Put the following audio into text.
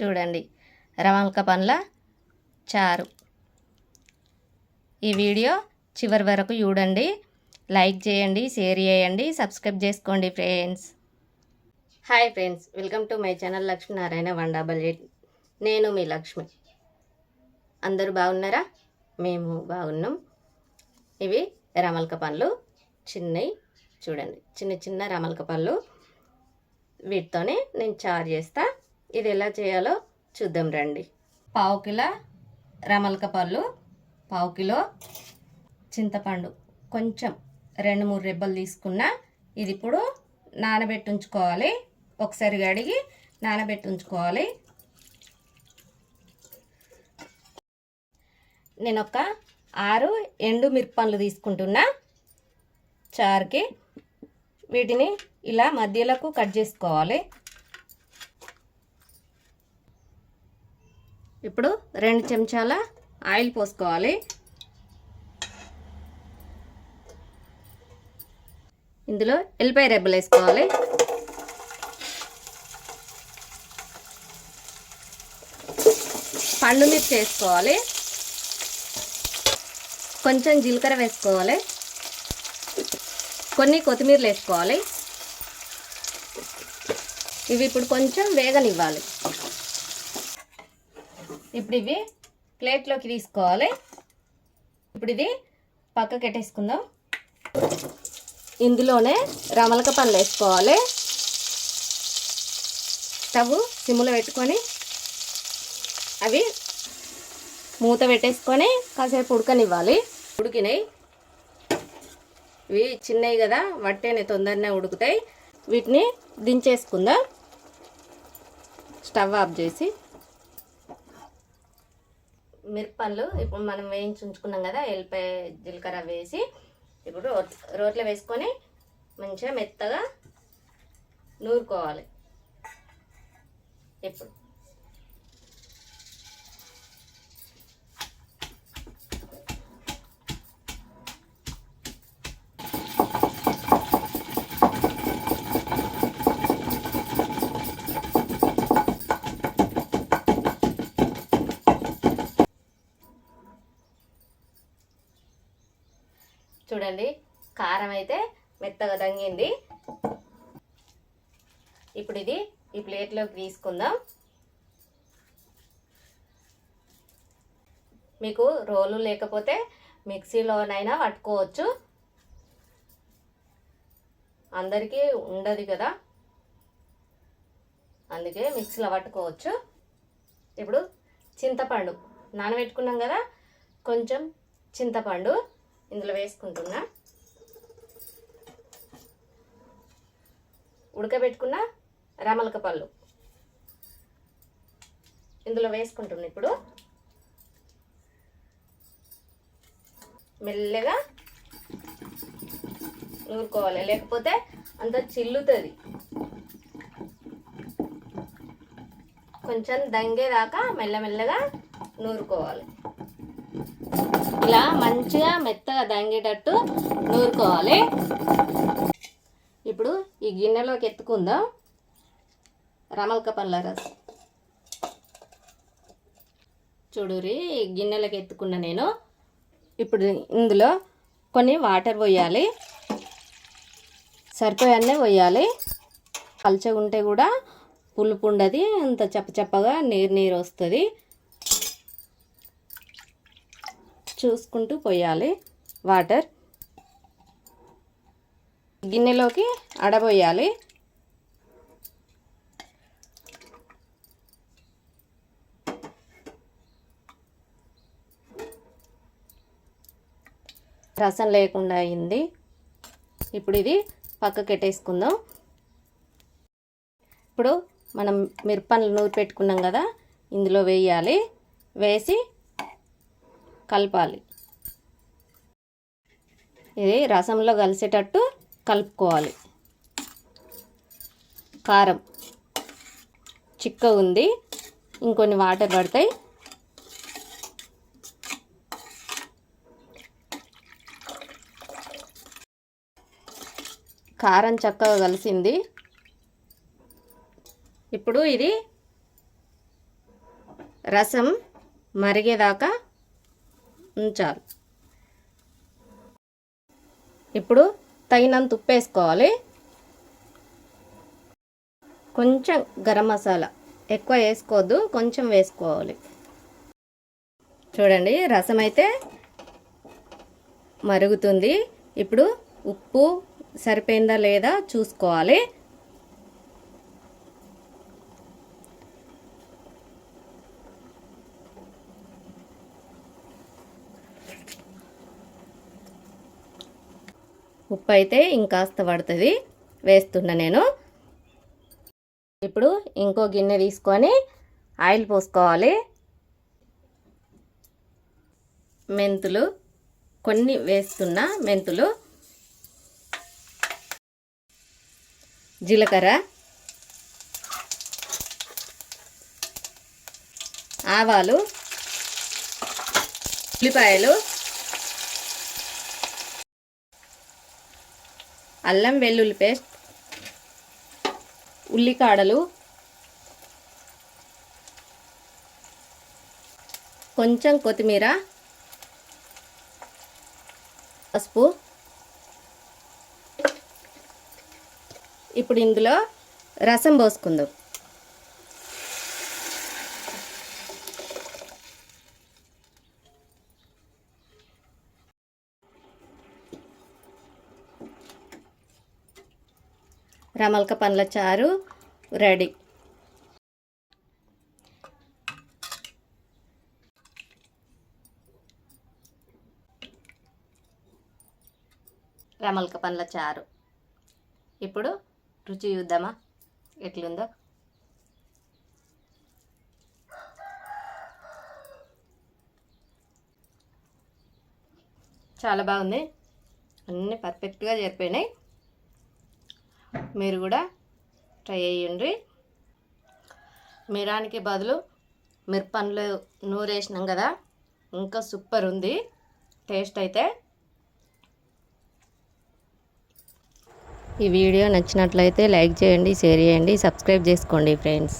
చూడండి. రమల్క పండ్ల చారు. ఈ వీడియో చివరి వరకు చూడండి. లైక్ చేయండి షేర్ చేయండి సబ్స్క్రైబ్ చేసుకోండి friends. Hi friends welcome to my channel Lakshminarayana one double eight నేను మీ లక్ష్మి. అందరూ బాగున్నారా? మేము బాగున్నాం. ఇవి రమల్క పండ్లు చిన్నవి చూడండి. చిన్న చిన్న రమల్క పళ్ళు వీటితోనే నేను చారు చేస్తా. ఇది ఎలా చేయాలో చూద్దాం రండి. పావు కిలో రమలక పళ్ళు పావు కిలో చింతపండు. కొంచెం రెండు మూడు రెబ్బలు తీసుకున్నా ఇది ఇప్పుడు నానబెట్టి ఉంచుకోవాలి ఒకసారి కడిగి నానబెట్టి ఉంచుకోవాలి నేను ఒక ఆరు ఎండు మిరపండ్లు తీసుకుంటున్నా. చారుకి వీటిని ఇలా మధ్యలకు కట్ చేసుకోవాలి. ఇప్పుడు రెండు చెంచాల ఆయిల్ పోసుకోవాలి. ఇందులో ఎల్లిపాయ రెబ్బలు వేసుకోవాలి. పండు మిర్చి వేసుకోవాలి. కొంచెం జీలకర్ర వేసుకోవాలి. కొన్ని కొత్తిమీరలు వేసుకోవాలి. ఇవి ఇప్పుడు కొంచెం వేగనివ్వాలి. ఇప్పుడు ఇవి ప్లేట్లోకి తీసుకోవాలి. ఇప్పుడు ఇది పక్కకి పెట్టేసుకుందాం ఇందులోనే రమలక పనులు వేసుకోవాలి. స్టవ్ సిమ్లో పెట్టుకొని అవి మూత పెట్టేసుకొని కాసేపు ఉడకనివ్వాలి. ఉడికినాయి. ఇవి చిన్నవి కదా వట్టేనే తొందరనే ఉడుకుతాయి. వీటిని దించేసుకుందాం. స్టవ్ ఆఫ్ చేసి మిరపళ్ళు ఇప్పుడు మనం వేయించి ఉంచుకున్నాం కదా ఎల్లిపాయ జీలకర్ర వేసి ఇప్పుడు రోట్ రోట్లో వేసుకొని మంచిగా మెత్తగా నూరుకోవాలి. ఇప్పుడు చూడండి కారం అయితే మెత్తగా దంగింది. ఇప్పుడు ఇది ఈ ప్లేట్లోకి తీసుకుందాం. మీకు రోలు లేకపోతే మిక్సీలోనైనా పట్టుకోవచ్చు. అందరికీ ఉండదు కదా. అందుకే మిక్సీలో పట్టుకోవచ్చు. ఇప్పుడు చింతపండు నానబెట్టుకున్నాం కదా కొంచెం చింతపండు. ఇందులో వేసుకుంటున్నా. ఉడకబెట్టుకున్న రమలక పళ్ళు. ఇందులో వేసుకుంటున్నా ఇప్పుడు. మెల్లగా నూరుకోవాలి. లేకపోతే అంత చిల్లుతుంది. కొంచెం దంగేదాకా మెల్లమెల్లగా నూరుకోవాలి. ఇలా మంచిగా మెత్తగా దంగేటట్టు నూరుకోవాలి. ఇప్పుడు ఈ గిన్నెలోకి ఎత్తుకుందాం. రమల్క పండ్ల రసం. చూడురి గిన్నెలోకి ఎత్తుకున్న నేను. ఇప్పుడు ఇందులో కొన్ని వాటర్ పోయాలి. సరిపోయన్నీ పోయాలి. పల్చగా ఉంటే కూడా పులుపు ఉండదు అంత చప్పచప్పగా నీరు నీరు వస్తుంది. చూసుకుంటూ పోయాలి. వాటర్ గిన్నెలోకి అడబోయాలి. రసం లేకుండా అయింది. ఇప్పుడు ఇది పక్కకెట్టేసుకుందాం ఇప్పుడు మనం మిరపను నూరు పెట్టుకున్నాం కదా ఇందులో వేయాలి. వేసి కలపాలి. ఇది రసంలో కలిసేటట్టు కలుపుకోవాలి. కారం చిక్క ఉంది. ఇంకొన్ని వాటర్ పడతాయి. కారం చక్కగా కలిసింది. ఇప్పుడు ఇది రసం మరిగేదాకా ఉంచాలి. ఇప్పుడు తగినంత ఉప్పు వేసుకోవాలి. కొంచెం గరం మసాలా ఎక్కువ వేసుకోవద్దు కొంచెం వేసుకోవాలి. చూడండి రసం అయితే మరుగుతుంది. ఇప్పుడు ఉప్పు సరిపోయిందా లేదా చూసుకోవాలి. ఉప్పు అయితే ఇంకాస్త పడుతుంది. వేస్తున్నా నేను. ఇప్పుడు ఇంకో గిన్నె తీసుకొని ఆయిల్ పోసుకోవాలి. మెంతులు కొన్ని వేస్తున్నా మెంతులు జీలకర్ర ఆవాలు ఉల్లిపాయలు అల్లం వెల్లుల్లి పేస్ట్ ఉల్లికాడలు కొంచెం కొత్తిమీర పసుపు. ఇప్పుడు ఇందులో రసం పోసుకుందాం. రమల్క పండ్ల చారు రెడీ. రమల్క పండ్ల చారు. ఇప్పుడు రుచి చూద్దామా? ఎట్లుందో? చాలా బాగుంది. అన్నీ పర్ఫెక్ట్గా జరిపోయినాయి. మీరు కూడా ట్రై చేయండి. మిరానికి బదులు మిరపండ్లు నూరేసినాం కదా ఇంకా సూపర్ ఉంది. టేస్ట్ అయితే ఈ వీడియో నచ్చినట్లయితే లైక్ చేయండి షేర్ చేయండి సబ్స్క్రైబ్ చేసుకోండి ఫ్రెండ్స్.